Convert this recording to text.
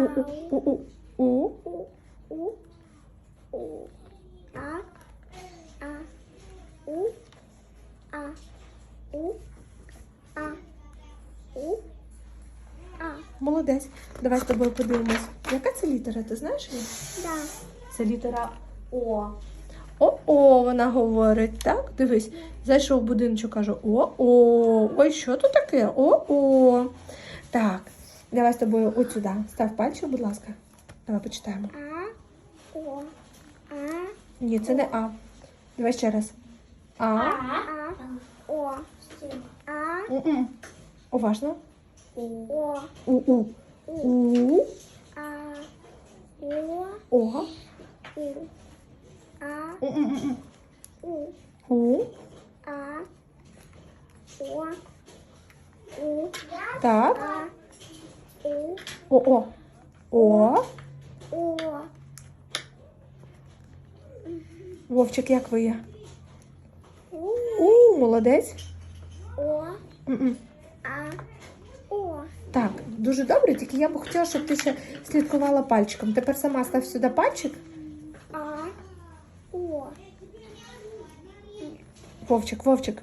у, у, у, у. У. А, а, у, а, у, а, у, а. Молодець. Давай з тобою подивимось. Яка це літера? Ти знаєш її? Да. Це літера О. О-о, вона говорить, так? Дивись, зайшов в будиночок, каже О-о. Ой, що тут таке? О-о. Давай з тобою от сюди. Став пальчик, будь ласка. Давай почитаємо. А, о, а, Ні, це не А. Давай ще раз. А. а, о, а, М-м. Уважно. о, У-у. У. а, о, О. у, а, М-м-м. у, У. а, о, у, Так. О-о. О. о, Вовчик, як ви є? у, У, молодець. о, М-м. а, о. Так, дуже добре, тільки я б хотіла, щоб ти ще слідкувала пальчиком. Тепер сама став сюди пальчик. А, о, Вовчик, Вовчик.